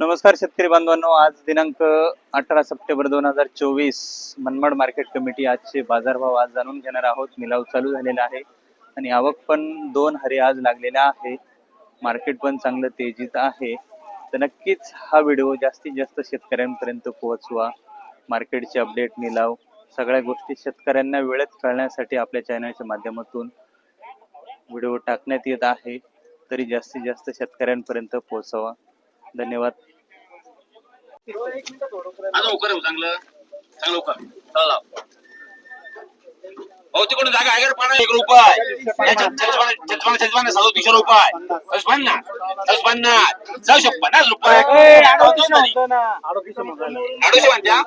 नमस्कार शेतकरी बांधवांनो आज दिनांक अठरा सप्टेंबर दोन हजार चोवीस मनमाड मार्केट कमिटी आजचे बाजारभाव आज जाणून घेणार आहोत. निलाव चालू झालेला आहे आणि आवक पण दोन हरे आज लागलेल्या आहे. मार्केट पण चांगलं तेजीत आहे. तर नक्कीच हा व्हिडिओ जास्तीत जास्त शेतकऱ्यांपर्यंत पोहोचवा. मार्केटचे अपडेट निलाव सगळ्या गोष्टी शेतकऱ्यांना वेळेत कळण्यासाठी आपल्या चॅनलच्या माध्यमातून व्हिडिओ टाकण्यात येत आहे. तरी जास्तीत जास्त शेतकऱ्यांपर्यंत पोहोचवा. धन्यवाद. चांगलं. चांगलं. भाऊ तिकडून जागा आहे एक रुपये. रुपये. दस पन्नास. दस पन्नास. जाऊ पन्नास रुपये. अडीचशे म्हणत्या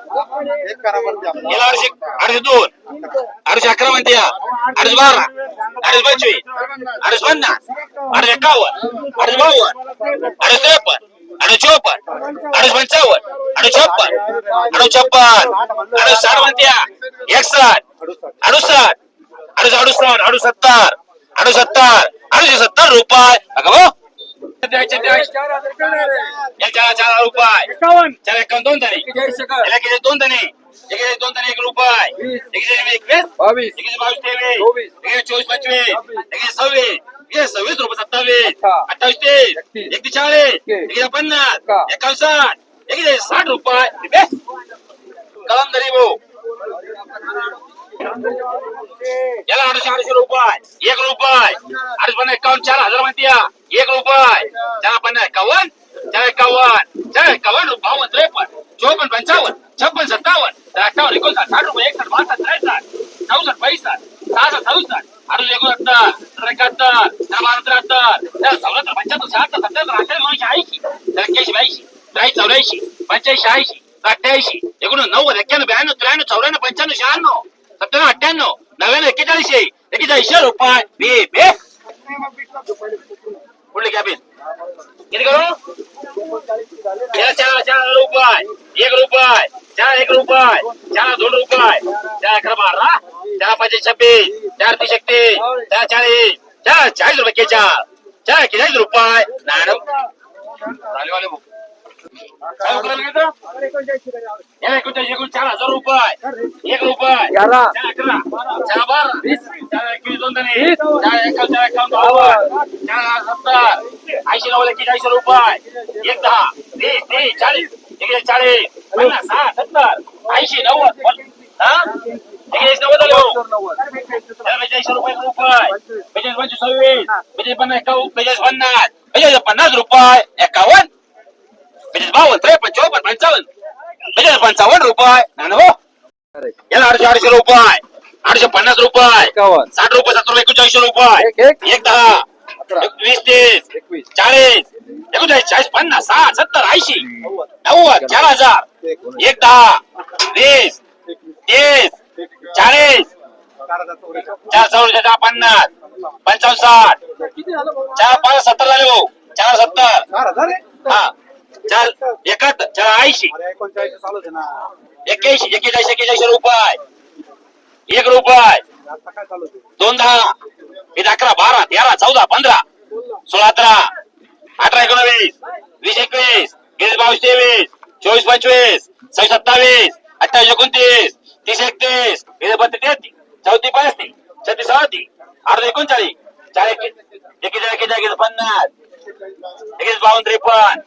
गेल्या वर्षी अडीचशे दोन. अडीचशे अकरा म्हणत्या. अडीच बारा. अडीच पंचवीस. अडीच पन्नास. अडीच एकावन्न. अडीच बावन्न. अडीच त्रेपन्न. अडीच चोपन्न अडीच पंचावन्न अडीच छप्पन अडीच छप्पन अडीच साठ म्हणत्या एकसष्ट अडुसष्ट अडीच अडुसष्ट अडीच सत्तर अडीच सत्तर रुपये अगं भाऊ चार चार रुपये. चार एकावन्न दोन धने याला किती दोन एकीचे दोन धने एक रुपये. एकीचे एकवीस बावीस. एकीचे बावीस तेवीस. चोवीस. एकीचे चोवीस पंचवीस. एकीचे सव्वीस. सव्वीस रुपये सत्तावीस. अठ्ठा. अठ्ठावीस तीस. एकतीस. चाळीस. एकीचे पन्नास. एका. एकावन्न. साठ एकीचे साठ रुपये. कलम धरी भाऊ. याला अडीचशे अडीचशे रुपये. एक रुपये. अडीच पन्नास एकावन्न चार हजार म्हणत्या एक रुपये. चार पन्नास एकावन्न. चार एकावन्न. चार एकावन्न त्रेपन्न चोपन्न पंचावन्न छप्पन सत्तावन्न चार अठ्ठावन्न एकोणसाठ साठ रुपये एकसष्ट बासष्ट त्रेसष्ट चौसष्ट पैसष्ट सहासष्ट सदुसष्ट अडीच एकोणसत्तर तर एकाहत्तर चार बारा त्र्याहत्तर चार चौऱ्याहत्तर पंच्याहत्तर शहात्तर सत्याहत्तर अठ्ठावीस अठ्ठ्याऐंशी ब्याऐंशी त्र्याऐंशी चौऱ्याऐंशी पंच्याऐंशी ऐंशी अठ्ठ्याऐंशी एकोणनव्वद एक्क्याण्णव ब्याण्णव त्र्याण्णव चौऱ्याण्णव पंच्याण्णव शहाण्णव सत्त्याण्णव अठ्ठ्याण्णव नव्याण्णव एक्केचाळीस एक्केचाळीसशे रुपये बे बे कुठली कॅबिन किती करू चार चार रुपये एक रुपये चार एक रुपये चार दोन रुपये चार अकरा बारा चार पाचशे छब्बीस चार तीस एकतीस चार चाळीस चार चाळीस रुपये चार चार एक्केचाळीस रुपये मॅडम चार हजार रुपये. एक रुपये. ग्यारह. चार अकरा. चार बारा. वीस. चार एकवीस दोन धने वीस. चार एकावन्न चार एकावन्न बावन्न चार सत्तर. ऐंशी नव्वद रुपये. एक दहा. वीस तीस चाळीस. एकशे चाळीस. पन्नास साठ सत्तर. ऐंशी नव्वद. हा? एकशे नव्वद रुपये रुपये. बेचाळीस पंचवीस सव्वीस. बेचाळीस पन्नास बेचाळीस पन्नास. बेचाळीस पन्नास रुपये एकावन्न बेचाळीस बावन्न त्रेपन्न चोपन्न पंचावन्न बेचाळीस पंचावन्न रुपये नाना हो याला अडीचशे अडीचशे रुपये. अडीचशे पन्नास रुपये. एकावन्न. साठ रुपये सत्तर रुपये एकोणचाळीसशे एक, रुपये. एक. एक. दहा. अकरा. वीस तीस. एकवीस. चाळीस. एकोणचाळीस चाळीस पन्नास साठ सत्तर ऐंशी. नव्वद. चार हजार. एक दहा. वीस. तीस. चाळीस. चार चौदा चार पन्नास. पंचावन्न साठ. चार पाच सत्तर झाले भाऊ चार सत्तर. हा. चार एकाहत्तर चार ऐंशी. एक्क्याऐंशी एक्केचाळीस एक्केचाळीस रुपये. एक रुपये. दोन दहा. एक अकरा बारा तेरा चौदा पंधरा सोळा अठरा अठरा एकोणावीस वीस एकवीस वीस बावीस तेवीस चोवीस पंचवीस सव्वीस सत्तावीस अठ्ठावीस एकोणतीस तीस एकतीस वीस बत्तीस चौतीस पस्तीस छत्तीस सदतीस अर्ध एकोणचाळीस चार एकेचाळीस एकेचाळीस पन्नास एकवीस बावन्न त्रेपन्न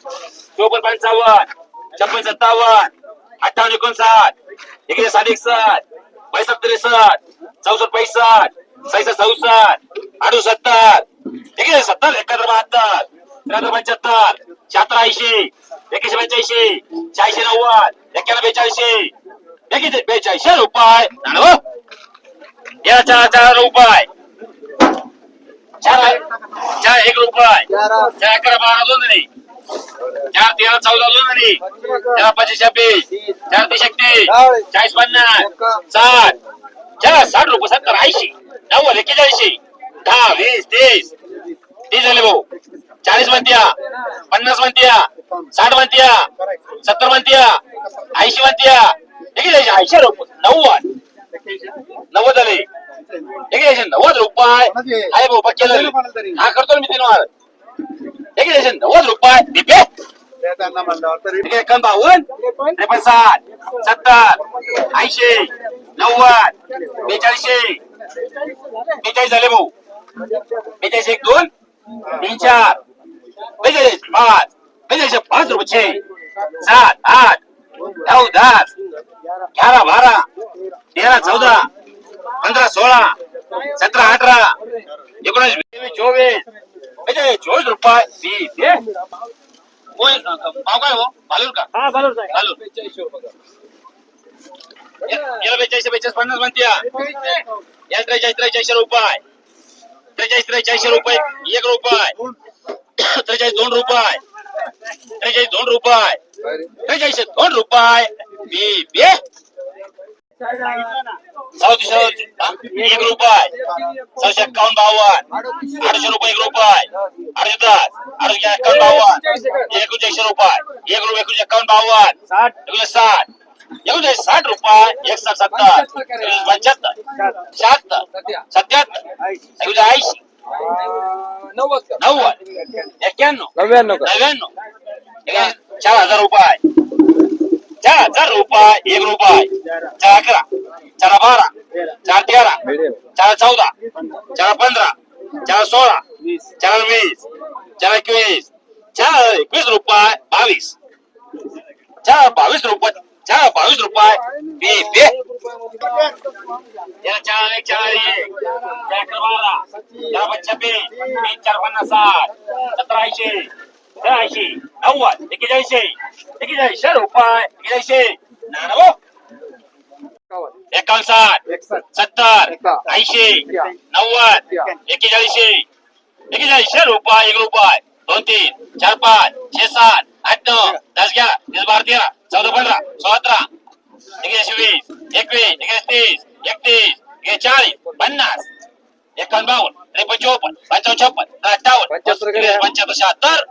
चोपन्न पंचावन्न छप्पन सत्तावन्न अठ्ठावन्न एकोणसाठ एकवीस साठ एकसष्ट पैसष्ट त्रेसष्ट चौसष्ट पैसठ सहासष्ट चौसष्ट अडुसत्तर. सत्तर सत्तर एकाहत्तर बहात्तर त्र्याहत्तर पंच्याहत्तर शहात्तर ऐंशी एकशे पंच्याऐंशी शहाऐंशी नव्वद एक्क्याण्णव बेचाळीशी एकशे बेचाळीसशे रुपये. या चार चार रुपये. चार चार एक रुपये. चार अकरा बारा दोन चार तेरा चौदा दोन चार पाचशे छब्बीस. चार तीस चाळीस पन्नास. साठ. चार साठ रुपये सत्तर ऐंशी. नव्वद एक्केचाळीसशे. दहा वीस तीस. तीस झाले भाऊ. चाळीस म्हणत्या. पन्नास म्हणत्या. साठ म्हणत्या. सत्तर म्हणत्या. ऐंशी म्हणत्या. एक्केचाळीस ऐंशी रुपये. नव्वद. नव्वद झाले. एक्केचाळीस नव्वद रुपये. आहे भाऊ पक्के झाले. हा करतो ना मी तीन वार. एक्केचाळीस नव्वद रुपये. दिपे यांना म्हणल्यावर तरी एकावन्न बावन्न त्रेपन्न साठ सत्तर ऐंशी नव्वद बेचाळीसशे. बेचाळीस झाले भाऊ. बेचाळीस एक दोन तीन चार बेचाळीस पाच. बेचाळीस पाच रुपये. सात आठ नऊ दस. अकरा बारा. तेरा चौदा. पंधरा सोळा. सतरा अठरा. एकोणीस चोवीस. बेचाळीस चोवीस रुपये. होय, भाव काय हो? भालूर का? हा बरोबर आहे भालूर याला बेचाळीस बेचाळीस पन्नास म्हणते या त्रेचाळीस त्रेचाळीसशे रुपये. त्रेचाळीस त्रेचाळीसशे रुपये एक रुपये. त्रेचाळीस दोन रुपये. त्रेचाळीस दोन रुपये. त्रेचाळीसशे दोन रुपये. बी एक रुपये. सहाशे एक्कावन्न बावन्न. आठशे रुपये एक रुपये. आठशे दस आठशे एक्कावन्न बावन्न. एकोणचाळीसशे रुपये. एक रुपये एकोणशे एक्कावन्न बावन्न. साठ एकोणीस साठ. एकोणीस साठ रुपये एक साठ सत्तर. पंच्याहत्तर. शहात्तर. सत्याहत्तर एकोणीस ऐंशी नव्वद. नव्वद. एक्क्याण्णव. नव्याण्णव नव्याण्णव. चार हजार रुपये. चार हजार रुपये एक रुपये चार अकरा चार बारा चार तेरा चार चौदा चार पंधरा चार सोळा चार वीस चार एकवीस चार एकवीस रुपये बावीस चार बावीस रुपये चार बावीस रुपये बी बे चार एक चार एक चार अकरा बारा चार पाच छब्बीस तीन चार पन्नास साठ एकेचाळीसशे एकेचाळीसशे रुपये एकेचाळीसशे नानव एकावन्न साठ सत्तर ऐंशी नव्वद एकेचाळीसशे एकेचाळीसशे रुपये एक रुपये दोन तीन चार पाच छे सात आठ नऊ दस घ्या वीस बारा तेरा चौदा पंधरा सतरा एकेचाळीस वीस एकवीस एकेचाळीस तीस एकतीस चाळीस पन्नास एकावन्न बावन्न त्रेपन्न चोपन्न पंचावन्न छप्पन अठ्ठावन्न पंच्याहत्तर शहात्तर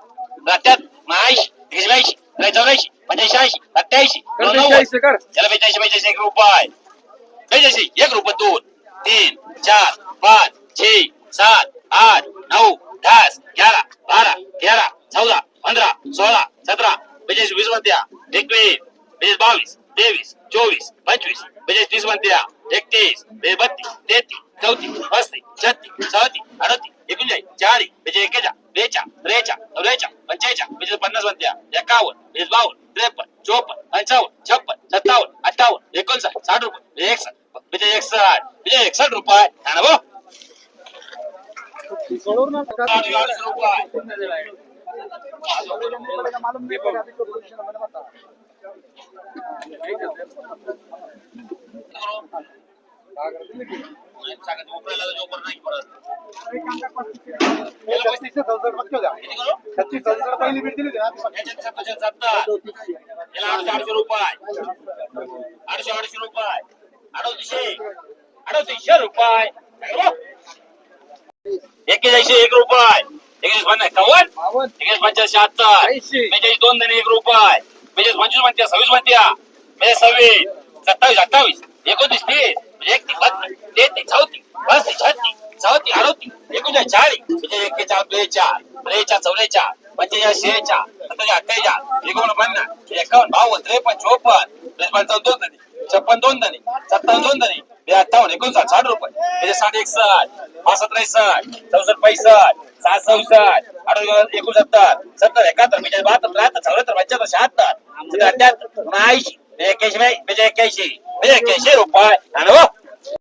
सत्याहत्तर ऐंशी एकशे ब्याऐंशी त्रेचाळीस चौऱ्याऐंशी पंच्याऐंशी ऐंशी सत्याऐंशी नव्वद. त्याला बेचाळीस बेचाळीस एक रुपये. बेचाळीस एक रुपये दोन तीन चार पाच छे सात आठ नऊ दस ग्यारा बारा तेरा चौदा पंधरा सोळा सतरा बेचाळीस वीस म्हणत्या एकवीस बेचाळीस बावीस तेवीस चोवीस पंचवीस बेचाळीस तीस म्हणत्या एकतीस बेचाळीस बत्तीस तेहतीस चौतीस पस्तीस छत्तीस सदतीस अडतीस एकोणचाळीस चाळीस बेचाळीस एकेचाळ बेचा त्रेचा चौऱ्याचा पंचायचा बेचाळीस पन्नास म्हणत्या एकावन्न बेचाळीस बावन्न त्रेपन्न चोपन्न पंचावन्न छप्पन सत्तावन्न अठ्ठावन्न एकोणसाठ साठ रुपये एकसष्ट बेचाळीस एकसष्ट बेचाळीस एकसष्ट रुपये. ना भाऊ? अडीच रुपये छत्तीस चौसष्ट पहिली भेट दिली आठशे रुपये आठशे आठशे रुपये अडतीसशे अडतीसशे रुपये एकेचाळीसशे एक रुपये एकेचाळीस पन्नास एकावन्न एकेचाळीस पंचाळीस शहात्तर बेचाळीस दोन एक रुपये बेचाळीस पंचवीस म्हणत्या सव्वीस म्हणत्या बेचाळीस सव्वीस सत्तावीस अठ्ठावीस एकोणतीस तीस एकतीस बत्तीस तेहतीस चौतीस पस्तीस छत्तीस चौतीस अडतीस एकोणचाळीस चाळीस बेचाळीस एक्केचाळ बेचाळ त्रेचाळ चौरेचाळ पंचेचाळीस शेहेचाळ सत्तावीस अठ्ठेचाळ एकोण पन्नास एकावन्न बावन्न त्रेपन्न चोपन्न त्रेपन्न दोन धनी छप्पन दोन धनी सत्तावन्न दोन धनी बे एकोणसाठ साठ रुपये बेचाळीस साठ एकसठ पासष्ट त्रेसष्ट चौसष्ट पैसष्ट सात चौसष्ट अडोतीस एकोणसत्तर सत्तर एकाहत्तर बेचाळीस बहात्तर त्र्याहत्तर चौऱ्याहत्तर पंच्याहत्तर शहात्तर सत्तर अठ्याहत्तर ऐंशी एक्याऐंशी एक्क्याऐंशी एक्याऐंशी बेचाळीस एक्याऐंशी रुपये आणि हो